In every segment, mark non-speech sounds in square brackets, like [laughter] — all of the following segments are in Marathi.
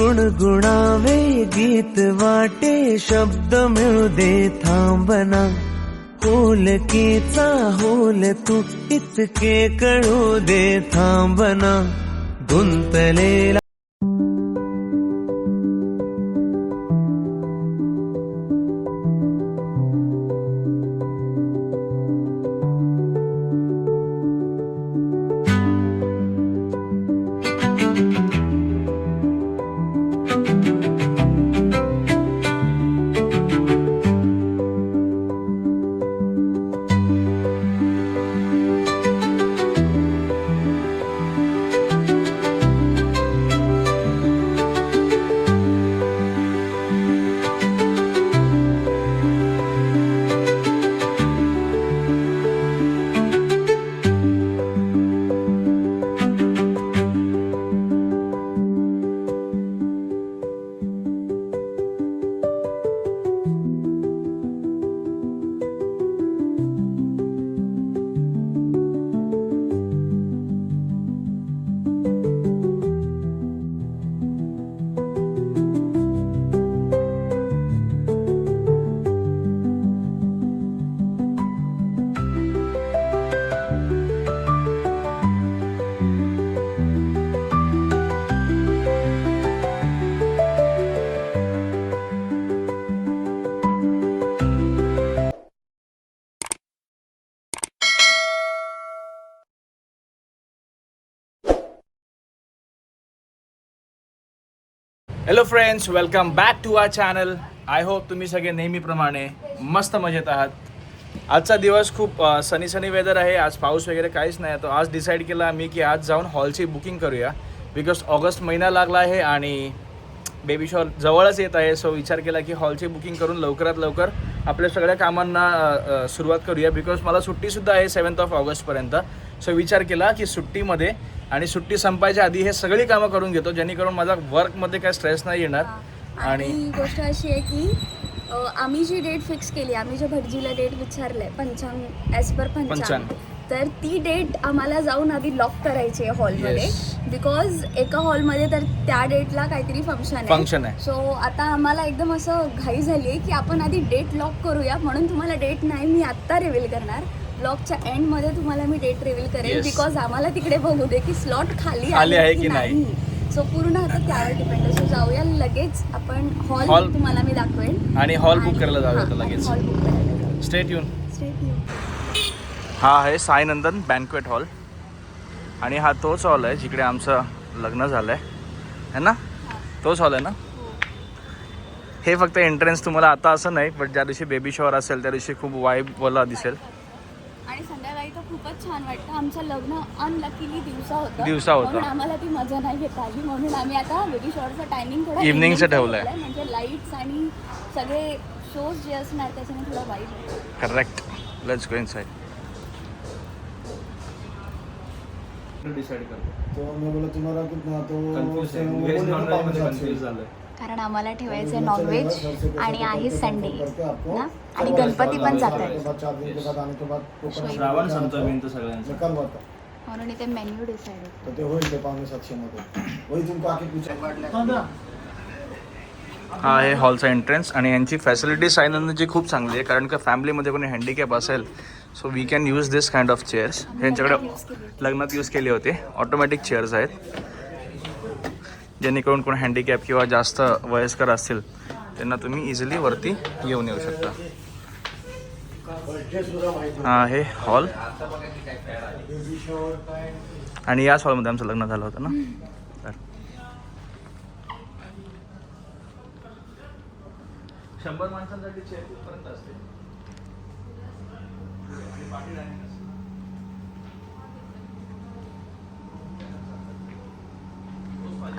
गुणगुणावे गीत वाटे शब्द मिळू दे थांबना. होलकीचा होल तू इतके कळू दे थांबना. गुंतलेला hello friends welcome back to our channel I hope तुम्ही सगळे नेहमीप्रमाणे मस्त मजेत आहात. आजचा दिवस खूप सनी सनी वेदर आहे. आज पाऊस वगैरे काहीच नाही. तो आज डिसाईड केला मी की आज जाऊन हॉलची बुकिंग करूया. बिकॉज ऑगस्ट महिना लागला आहे आणि बेबी शॉर जवळच येत आहे सो विचार केला की हॉलची बुकिंग करून लवकरात लवकर आपल्या सगळ्या कामांना सुरुवात करूया बिकॉज मला सुट्टीसुद्धा आहे सेवन्थ ऑफ ऑगस्टपर्यंत सो विचार केला की सुट्टीमध्ये आणि सुट्टी संपायच्या आधी हे सगळी कामं करून घेतो जेणेकरून माझा वर्कमध्ये काय स्ट्रेस नाही येणार. आणि गोष्ट अशी आहे की आम्ही जी डेट फिक्स केली आम्ही जे भटजीला डेट विचारलंय पंचांग ॲज पर पंचांग. तर ती डेट आम्हाला जाऊन आधी लॉक करायची आहे हॉलमध्ये. बिकॉज एका हॉलमध्ये तर त्या डेटला काहीतरी फंक्शन आहे Function आहे. सो आता आम्हाला एकदम असं घाई झाली आहे की आपण आधी डेट लॉक करूया म्हणून तुम्हाला डेट नाही मी आत्ता रिव्हील करणार ब्लॉगच्या एंडमध्ये तुम्हाला मी डेट रिव्हील करेल Yes. बिकॉज आम्हाला तिकडे बघू दे की स्लॉट खाली आहे की नाही. सो पूर्ण आता त्यावर डिपेंड आहे सो जाऊया लगेच आपण हॉल तुम्हाला मी दाखवेन आणि हॉल बुक करायला जाऊया लगेच हॉल बुक करायला. स्टेट येऊन Straight येऊ. हा आहे साईनंदन बँकवेट हॉल आणि हा तोच हॉल आहे जिकडे आमचं लग्न झालं आहे है ना? तोच हॉल आहे ना? हे फक्त एंट्रन्स तुम्हाला आता असं नाही पण ज्या दिवशी बेबी शॉवर असेल त्या दिवशी खूप वाईबवाला दिसेल. आणि संध्याकाळी तर खूपच छान वाटतं. आमचं लग्न अनलकीली दिवसा होतं. दिवसा होतं. म्हणून आम्हाला ती मजा नाही घेता आली. म्हणून आम्ही आता बेबी शॉरचं टायमिंग थोडं Eveningचं evening चं ठेवलंय. म्हणजे लाईट्स आणि सगळे शोज जे असणार त्याच्याने थोडा वाईट correct let's go inside decide करतो तो मैं कितना तो कन्फ्यूज सौ। झालंय कारण आम्हाला ठेवायचं नॉनव्हेज आणि आहे संडे ना आणि गणपती पण जात के आहे बाद चार दिन के बाद आने के बाद कोकणात श्रावण संपतो बिन सगळ्यांचं करवाता म्हणून इथे मेन्यू डिसाईड होतो तर ते होईल ते पावणे सातशे मध्ये वही तुमको आके पूछा हा आहे हॉलचा एंट्रन्स आणि यांची फॅसिलिटी साईनंदची खूप चांगली आहे कारण का फॅमिलीमध्ये कोणी हँडिकॅप असेल so we can use this kind of chairs यांच्याकडे लग्नात यूज केले होते. ऑटोमॅटिक चेअर्स आहेत. जेणेकरून कोण हँडिकॅप किंवा जास्त वयस्कर असतील त्यांना तुम्ही इझिली वरती येऊन येऊ शकता. हा आहे हॉल आणि याच हॉलमध्ये आमचं लग्न झालं होतं ना? शंभर माणसांसाठी चेअर कुठपर्यंत असते?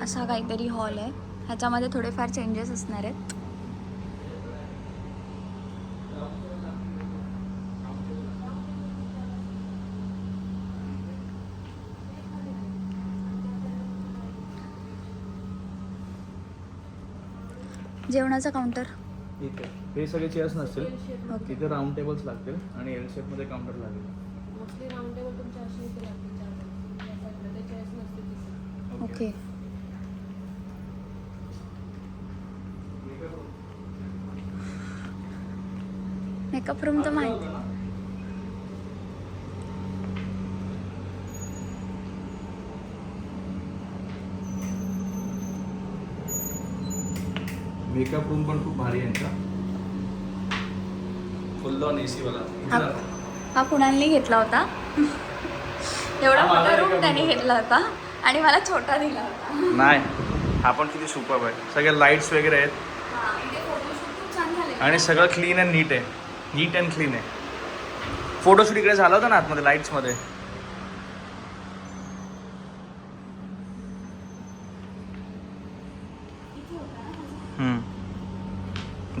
असा काहीतरी हॉल आहे. ह्याच्यामध्ये थोडेफार चेंजेस असणार आहेत. जेवणाचा काउंटर ठीक आहे. हे सगळे चेअर्स नसतील. तिथे राऊंड टेबल्स लागतील आणि एल शेपमध्ये काउंटर लागेल. लागतील ओके मेकअप रूम तर माहिती. मेकअप रूम पण खूप भारी यांचा. फुल ऑन एसी वाला. हा हा कुणालनी घेतला होता? एवढा मोठा रूम त्याने. घेतला होता आणि मला छोटा दिला होता. नाही हा पण किती सुपर आहे. सगळे लाईट्स वगैरे आहेत. हा, इथे photoshoot खूप छान झाले आणि सगळं क्लीन अँड नीट आहे. नीट अँड क्लीन आहे. फोटोशूट इकडे झाला होता ना आतमध्ये लाईट्समध्ये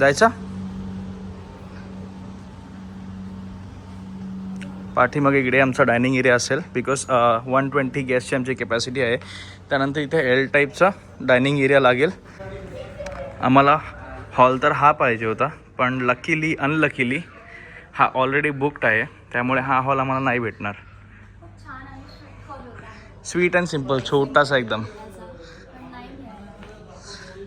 जायचा? पाठीमागे इकडे आमचा डायनिंग एरिया असेल बिकॉज वन ट्वेंटी गॅसची आमची कॅपॅसिटी आहे. त्यानंतर इथे एल टाईपचा डायनिंग एरिया लागेल. आम्हाला हॉल तर हा पाहिजे होता पण लकीली अनलकीली हा ऑलरेडी बुकड आहे. त्यामुळे हा हॉल आम्हाला नाही भेटणार. स्वीट अँड सिंपल छोटासा एकदम.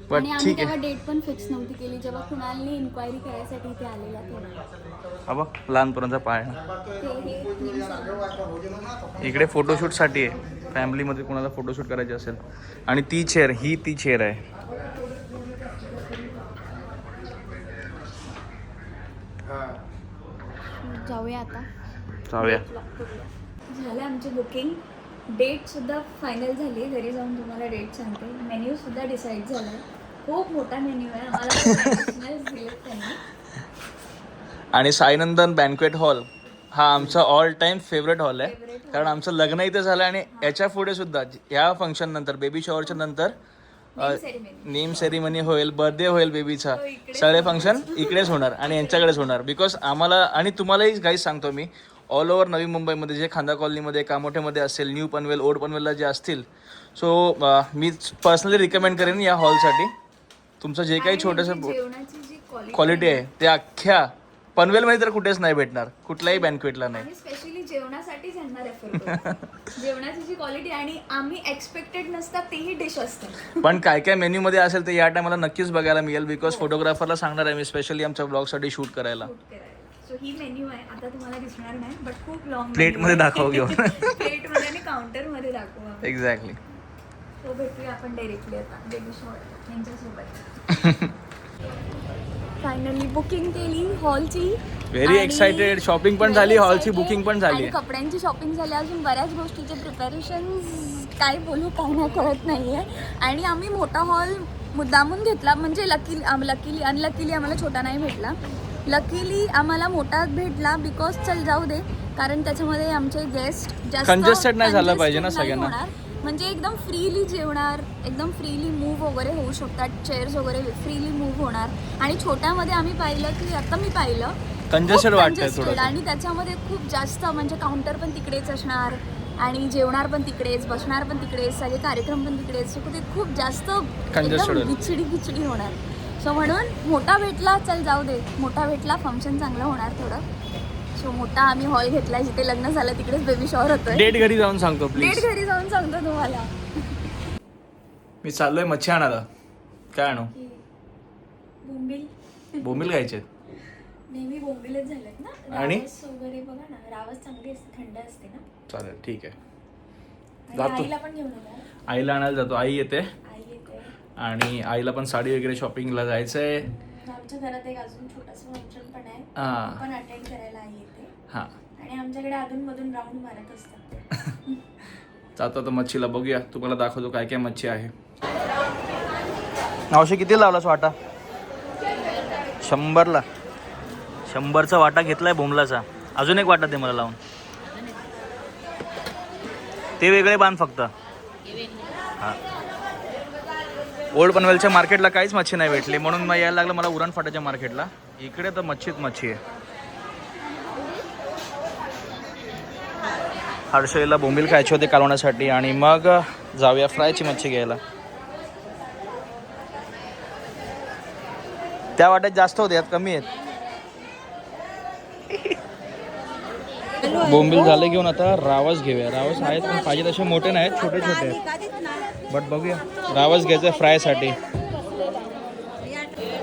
पण आणि आम्ही ठीक तेव्हा आहे डेट पण फिक्स नव्हती केली. जेव्हा कुणालनी इन्क्वायरी करायसाठी इथे आलेला तेव्हा. ते हे निमसर. इकडे फोटोशूटसाठी आहे. फॅमिलीमध्ये कोणाला फोटोशूट करायचे असेल. आणि ती चेअर ही ती चेअर आहे. जाऊया आता. जाऊया. झालं आमची बुकिंग डेट सुद्धा फायनल झाली घरी जाऊन तुम्हाला डेट सांगते. मेन्यू सुद्धा डिसाईड झाला खूप मोठा मेन्यू आहे. आम्हाला आणि साईनंदन बँक्वेट हॉल हा आमचा ऑल टाइम फेवरेट हॉल आहे. कारण आमचं लग्न इथे झालं आणि याच्यापुढे सुद्धा ह्या फंक्शन नंतर बेबी शॉवरच्या नंतर. नेम सेरिमनी होईल बर्थडे होईल बेबीचा सगळे फंक्शन इकडेच होणार आणि यांच्याकडेच होणार. बिकॉज आम्हाला आणि तुम्हालाही काही सांगतो मी ऑल ओव्हर नवी मुंबईमध्ये जे खांदा कॉलनीमध्ये कामोठ्यामध्ये असेल न्यू पनवेल ओल्ड पनवेलला जे असतील. सो मी पर्सनली रिकमेंड करेन या हॉलसाठी तुमचं जे काही छोटंसं यांची जेवणाची जी क्वालिटी क्वालिटी आहे ते अख्ख्या पनवेलमध्ये तर कुठेच नाही भेटणार. कुठल्याही बँकवेटला नाही. आम्ही स्पेशली रेफर करतो. [laughs] जेवणाची जी क्वालिटी आणि आम्ही एक्सपेक्टेड नसतात तेही डिश असते. [laughs] पण काय काय मेन्यू मध्ये असेल तर या टायमाला नक्कीच बघायला मिळेल बिकॉज फोटोग्राफरला सांगणार आहे मी स्पेशली आमच्या ब्लॉगसाठी शूट करायला. सो ही मेन्यू आहे. आता तुम्हाला दिसणार नाही बट खूप लॉंग Plate मध्ये दाखव घेऊन. [laughs] प्लेटमध्ये आणि काउंटरमध्ये दाखवू आपण. एक्झॅक्टली तो भेटूया आपण डायरेक्टली आता. बेबी शॉवर यांच्यासोबत. [laughs] फायनली बुकिंग केली हॉलची Very excited. Shopping पण झाली, hall ची booking पण झाली. कपड्यांची शॉपिंग झाली. अजून बऱ्याच गोष्टीचे प्रिपरेशन काय बोलू काय नाही कळत नाहीये. आणि आम्ही मोठा हॉल मुद्दामून घेतला. म्हणजे लकी लकीली अनलकीली आम्हाला छोटा नाही भेटला. लकीली आम्हाला मोठा भेटला बिकॉज चल जाऊ दे. कारण त्याच्यामध्ये आमचे गेस्ट जास्त Congested नाही झालं पाहिजे ना सगळ्यांना. म्हणजे एकदम फ्रीली जेवणार एकदम फ्रीली मूव्ह वगैरे होऊ शकतात चेअर्स वगैरे फ्रीली मूव्ह होणार. आणि छोट्यामध्ये आम्ही पाहिलं की आता मी पाहिलं congested थोडंसं. आणि त्याच्यामध्ये खूप जास्त म्हणजे काउंटर पण तिकडेच असणार आणि जेवणार पण तिकडेच बसणार पण तिकडेच सगळे कार्यक्रम पण तिकडेच. ते खूप जास्त. बिचडी बिचडी होणार. सो म्हणून मोठा भेटला चल जाऊ दे. मोठा भेटला फंक्शन चांगलं होणार थोडं. सो मोठा आम्ही हॉल घेतला जिथे लग्न झालं तिकडेच बेबी शॉवर होतोय. डेट घरी जाऊन सांगतो डेट प्लीज घरी जाऊन सांगतो तुम्हाला. मी चाललोय मच्छी आणायला. काय आणू? बोंबील. बोंबील खायचे नेहमी बोंबीलच झालेत ना? आणि? रावस वगैरे बघा ना रावस चांगली असते थंड असते ना? चालेल ठीक आहे. आणि जातो. आईला पण घेऊन येणार. आईला आणायला जातो आई येते. आई येते. आणि आईला पण साडी वगैरे शॉपिंगला जायचंय. आमच्या घरात एक अजून छोटंसं फंक्शन पण आहे. हा. पण अटेंड करायला आई हां. आणि आमच्याकडे अधून राऊंड मारत असतात जातो [laughs] आता मच्छीला बघूया. तुम्हाला दाखवतो काय काय मच्छी आहे. मावशी किती लावलास वाटा? शंभरला. शंभरचा वाटा घेतलाय बोमलाचा अजून एक वाटा दे मला लावून. ते वेगळे बांध फक्त. हा. ओल्ड पनवेलच्या मार्केटला काहीच मच्छी नाही भेटली. म्हणून मग यायला लागलं मला उरण फाट्याच्या मार्केटला इकडे तर मच्छीच मच्छी आहे. हर्षईला बोंबील खायचे होते कालवण्यासाठी आणि मग जाऊया फ्रायची मच्छी घ्यायला. त्या वाट्यात जास्त होते यात कमी आहेत. बोंबील झाले घेऊन आता रावस घेऊया. रावस आहेत पण पाहिजे तसे मोठे नाहीत छोटे छोटे आहेत. बट बघूया. रावस घ्यायचं फ्रायसाठी.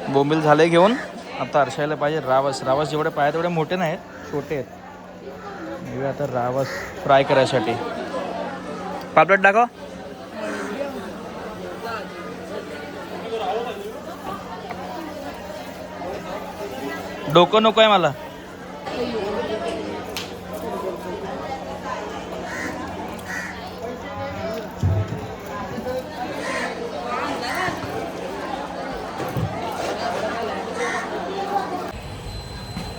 बोंबील झाले घेऊन आता हर्षायला पाहिजे रावस. रावस जेवढे पाहिजे तेवढे मोठे नाहीत छोटे आहेत. घेऊया आता रावस फ्राय करायसाठी. पापलेट दाखव. डोकं नको आहे मला.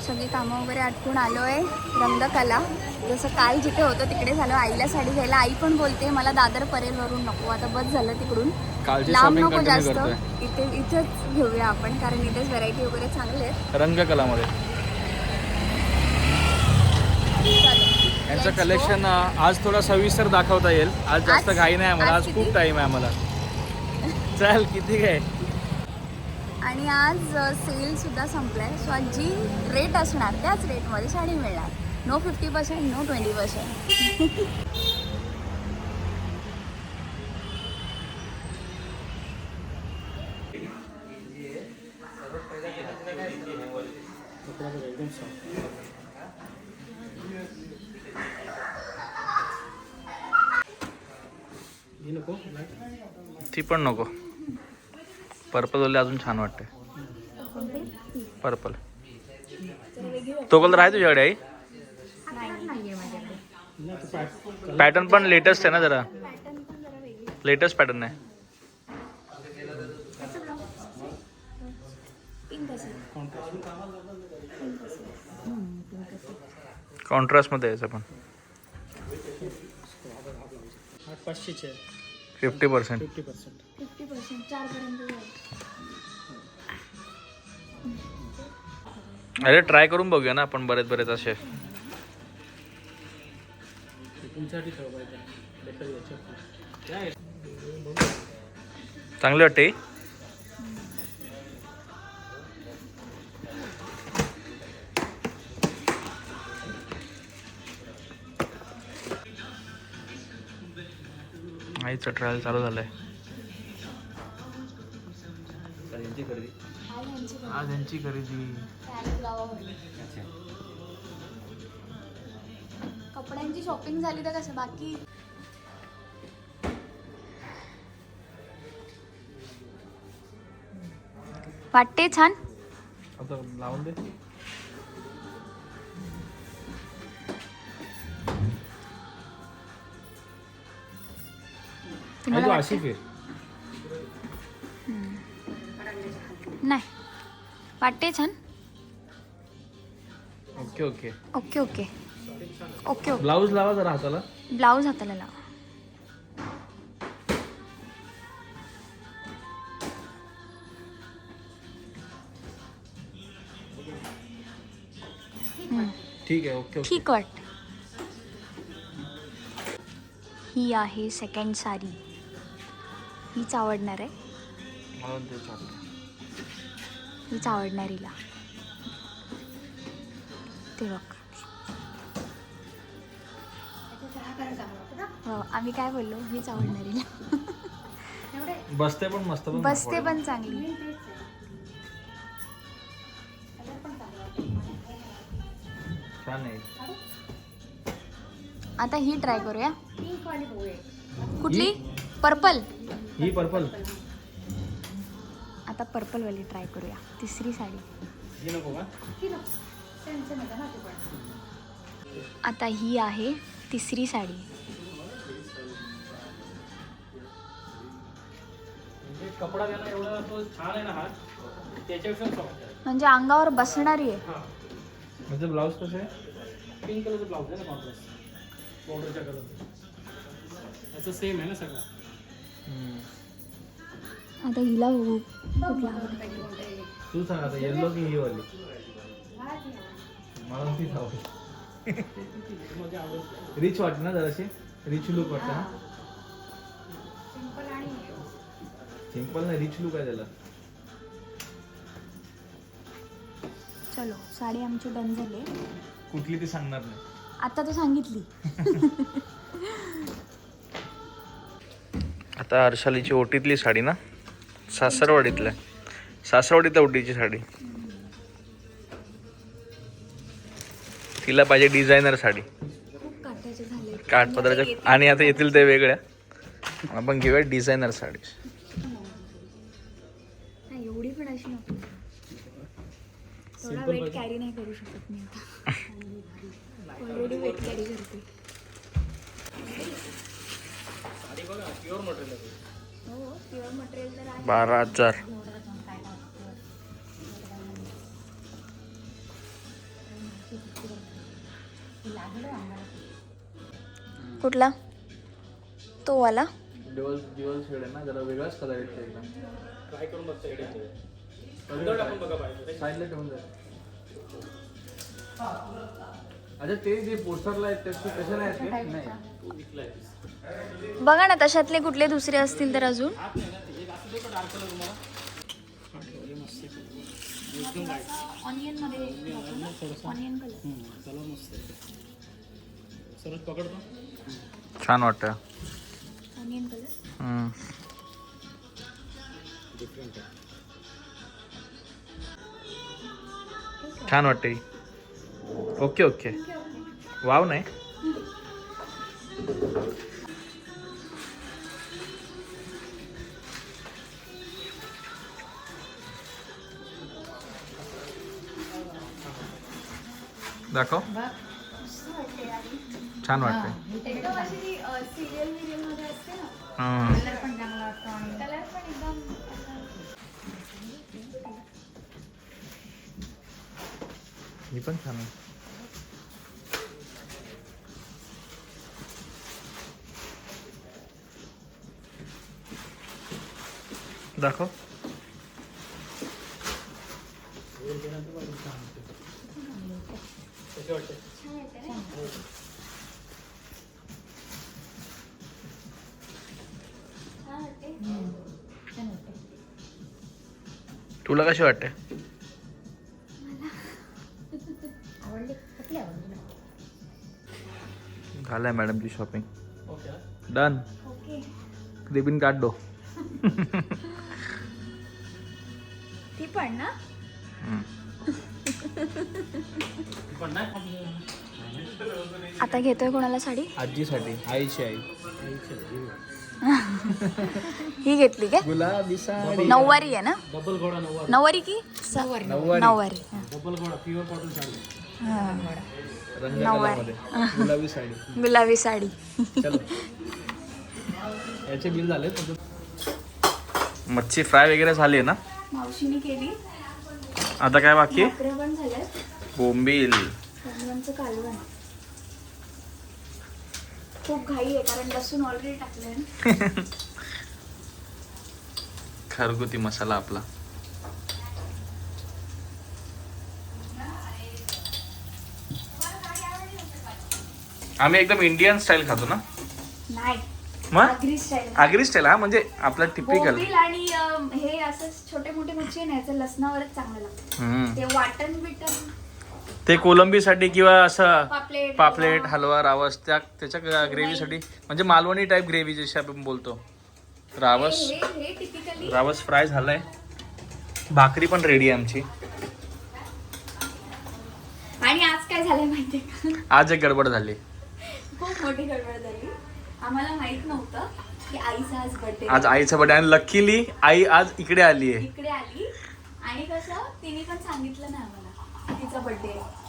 सगळी कामं वगैरे आटपून आलो आहे रंगकला जसं काल जिथे होतं तिकडे झालं आईला साडी घ्यायला. आई पण बोलते मला दादर परेलवरून नको आता बस झालं तिकडून. लांब नको जास्त. इथे इथेच घेऊया आपण कारण इथेच व्हरायटी वगैरे चांगले आहेत. रंगकलामध्ये. यांचं कलेक्शन आज थोडा सविस्तर दाखवता येईल. आज जास्त घाई नाही आम्हाला आज खूप? टाइम आहे आम्हाला. चल किती काय. आणि आज सेल सुद्धा संपलाय. सो आज जी रेट असणार त्याच रेटमध्ये साडी मिळणार. No fifty percent no twenty percent ती पण नको. पर्पल वाले अजून छान वाटते. पर्पल. तो कलर आहे तुझ्याकडे आई? पॅटर्न पण लेटेस्ट आहे ना जरा. लेटेस्ट पॅटर्न आहे. कॉन्ट्रास्टमध्ये यायचं पण. फिफ्टी पर्सेंट अरे ट्राय करून बघूया ना आपण बरेच बरेच असे. तुमच्यासाठी ठेवा पाहिजे लेखा याच्यात काय? चांगली वाटते? आईचं ट्रायल चालू झालंय. आज यांची खरेदी. कपड्यांची शॉपिंग झाली तर कसं बाकी वाटते छान. लावून दे. नाही. वाटते छान. Okay okay. Okay okay. Okay okay. Blouse लावा जरा हाताला. ब्लाऊज हाताला लावा. ठीक आहे ओके ठीक वाटते ही आहे सेकंड साडी. हीच आवडणार आहे. हीच आवडणार हिला ते बघ. हो आम्ही काय बोललो? हीच आवडणार बसते पण मस्त पण बसते पण चांगली. छान आहे. आता ही ट्राय करूया. कुठली? पर्पल ही पर्पल आता पर्पल वाली ट्राय करूया. तिसरी साडी. नको का? आता ही आहे. तिसरी साडी. म्हणजे कपडा त्याला एवढा तो छान आहे ना हा त्याच्यापेक्षा सॉफ्ट आहे. म्हणजे अंगावर बसणारी आहे. हा. म्हणजे ब्लाऊज कसं आहे? पिंक कलरचा ब्लाऊज आहे ना कॉन्ट्रास्ट बॉर्डरच्या कलर याचं सेम आहे ना सगळं. आता हिला बघू. तू सांग आता येल्लो की ही वाली मला आवडतं रिच वाटते ना जराशी? रिच लुक वाटतं ना? सिंपल नाही रिच लुक आहे त्याला. चलो साडी आमची डन झाली. कुठली ती सांगणार नाही. आता तर सांगितली. [laughs] आता हर्षालीची ओटीतली साडी ना? सासरवाडीतल्या. सासरवाडीत ओटीची साडी. तिला पाहिजे डिझायनर साडी. खूप काटाचे झाले काठपदराच्या आणि आता येतील ते वेगळ्या. आपण घेऊया डिझायनर साडी. नाही एवढी पण अशी नको. थोडा वेट कॅरी नाही करू शकत मी आता. ऑलरेडी वेट कॅरी करते. हो प्युअर मटेरियल तर आहे. बारा हजार. कुठला? तो वाला. दिवस दिवस शेड आहे ना जरा वेगळाच कलर येतो एकदम. ट्राय करून बघता येईल अंदर टाकून बघा पाहिजे साईडला ठेवून जाईल अच्छा ते जे पोस्टरला आहेत त्याचे कसे नाही आहेत ते? नाही. बघा ना तशातले कुठले दुसरे असतील तर अजून. ऑनियनमध्ये ऑनियन कलर चला मस्त. सरळ पकडतो. छान वाटतं. छान वाटते ओके ओके. वाव नाही? दाखव. छान वाटते एकदम अशी ती सिरियल विरियलमध्ये असते ना. हम्म. कलर पण चांगला वाटतो आणि कलर पण एकदम असा- ही पण छान आहे. दाखव. तुला कशी वाटते? झालंय मॅडमची shopping. Okay. Done. Okay. Ribbon काढ दो ती पण ना? आता घेतोय कोणाला साडी? आजीसाठी. आईची आई. ही घेतली गुलाबी साडी. नऊवारी आहे ना? डबल घोडा नव्वद नऊवारी की? नऊवारी. नऊवारी. डबल घोडा प्युअर कॉटन साडी. रंग नऊवारी. गुलाबी साडी. गुलाबी साडी. चलो. याचे बिल झाले मच्छी फ्राय वगैरे झाली आहे ना? मावशीने केली. आता काय बाकी? बोंबील. खूप घाई आहे कारण लसूण ऑलरेडी टाकलंय. [laughs] घरगुती मसाला आपला. आम्ही एकदम इंडियन स्टाईल खातो ना? नाही. मग? आगरी स्टाईल आगरी स्टाईल हा? म्हणजे आपला टिपिकल बोंबील आणि हे असं छोटे मोठे मच्छी आहे ना याचं लसणावरच चांगलं लागतं. ते वाटण बिटन ते कोलंबीसाठी किंवा असं पापलेट पापलेट हलवा रावस त्या त्याच्या ग्रेव्हीसाठी म्हणजे मालवणी टाईप ग्रेव्ही जशी आपण बोलतो. रावस. रावस फ्राय झालाय. भाकरी पण रेडी आहे आमची. आणि आज काय झालंय माहितीये का? आज एक गडबड झाली. खूप मोठी गडबड झाली. आम्हाला माहीत नव्हतं की आईचा आज बर्थडे आज आईचा बर्थडे आणि लकीली आई आज इकडे आली आहे इकडे आली. आणि कसं तिने पण सांगितलं नाही आम्हाला तिचा बर्थडे आहे.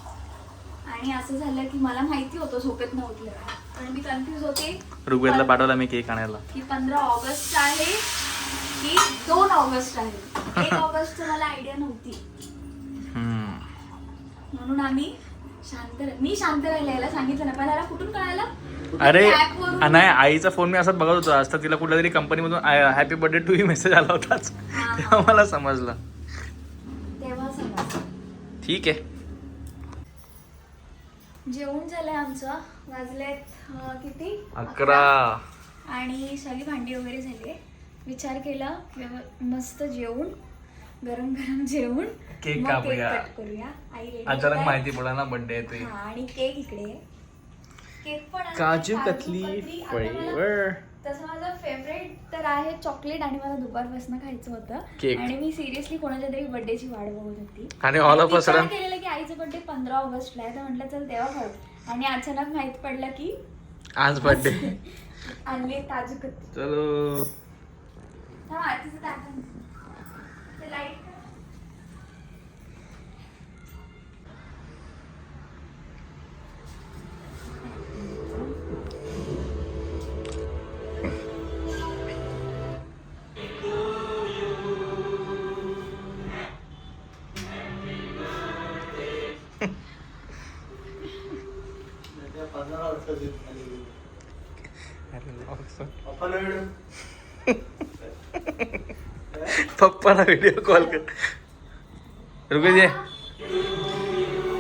आणि असं झालं की मला माहिती होतं झोपेत न उठलं पण मी कन्फ्युज होते. ऋग्वेदला पाठवला मी केक आणायला. की पंधरा ऑगस्ट आहे की दोन ऑगस्ट आहे. एक [laughs] ऑगस्ट मला आयडिया नव्हती. म्हणून आम्ही शांत मी शांत राहिला सांगितलं ना पण याला कुठून कळालं? अरे नाही आईचा फोन मी असंच बघत होतो आज. तिला कुठल्या तरी कंपनीमधून happy birthday to you message आला होताच. हा. तेव्हा मला समजलं. तेव्हा समजलं. ठीक आहे. जेवण झालंय आमचं वाजलेत किती अकरा आणि सगळी भांडी वगैरे झाली विचार केला मस्त जेवून गरम गरम जेवून केक कापूया. अचानक. माहिती पडला ना बर्थडे आहे ते हा आणि केक इकडे. केक पण. काजू कतली तसं माझं फेवरेट तर आहे चॉकलेट आणि मला दुपारपासून खायचं होतं. Cake. आणि मी सिरियसली कोणाच्या तरी बर्थडेची वाट बघत होती. आणि all of a विचार sudden- केलेलं की आईचा बर्थडे पंधरा ऑगस्टला आहे तर म्हटलं चल तेव्हा खाऊ. आणि अचानक माहीत पडलं की आज बर्थडे आणले काजू कतली चलो. हा आधीच टाकून ते लाइट पप्पाला व्हिडिओ कॉल कर. रुको जे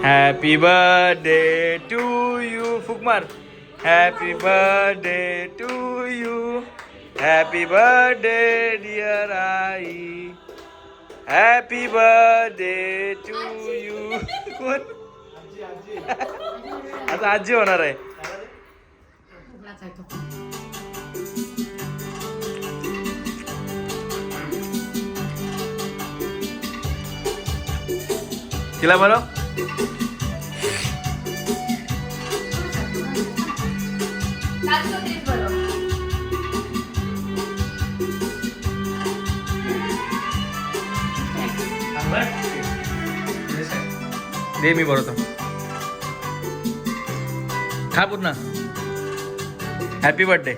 हॅपी बर्थडे टू यू फुक मार. Happy birthday to you happy birthday dear I. Happy birthday to you कोण? आता आजी होणार आहे. तिला बरोबर दे मी बरोबर खा पूर्ण हॅपी बर्थडे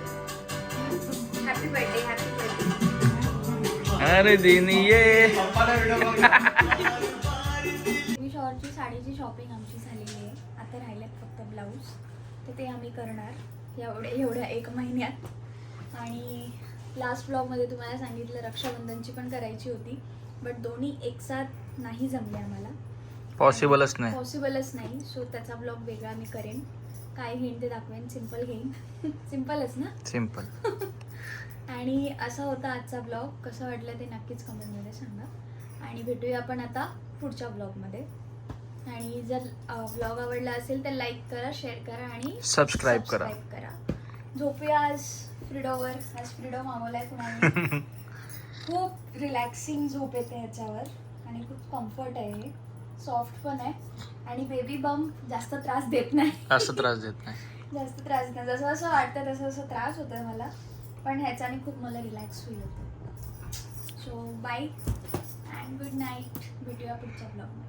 अरे दिन ये साडीची शॉपिंग आमची झालेली आहे. आता राहिल्यात फक्त ब्लाऊज तर ते आम्ही करणार. एवढे एवढ्या एक महिन्यात. आणि लास्ट ब्लॉगमध्ये तुम्हाला सांगितलं रक्षाबंधनची पण करायची होती. बट दोन्ही एकसाथ नाही जमले आम्हाला. पॉसिबलच नाही. पॉसिबलच नाही. सो त्याचा ब्लॉग वेगळा मी करेन. काय घेईन ते दाखवेन. सिंपल घेईन. [laughs] सिम्पलच ना? सिंपल [laughs] आणि असा होता आजचा ब्लॉग कसं वाटलं ते नक्कीच कमेंटमध्ये सांगा. आणि भेटूया आपण आता पुढच्या ब्लॉगमध्ये आणि जर ब्लॉग आवडला असेल तर लाईक करा शेअर करा आणि सबस्क्राईब करा. झोपूया आज फ्रीडोवर. आज फ्रीडो मागवलाय कुणाने? [laughs] खूप रिलॅक्सिंग झोप येते ह्याच्यावर आणि खूप कम्फर्ट आहे. हे सॉफ्ट पण आहे. आणि बेबी बम जास्त त्रास देत नाही. असं त्रास देत नाही. जास्त त्रास [laughs] नाही. जसं जसं वाटतं तसं तसं त्रास होतोय मला. पण ह्याच्याने खूप मला रिलॅक्स फील होतं. So bye and good night भेटूया पुढच्या ब्लॉगमध्ये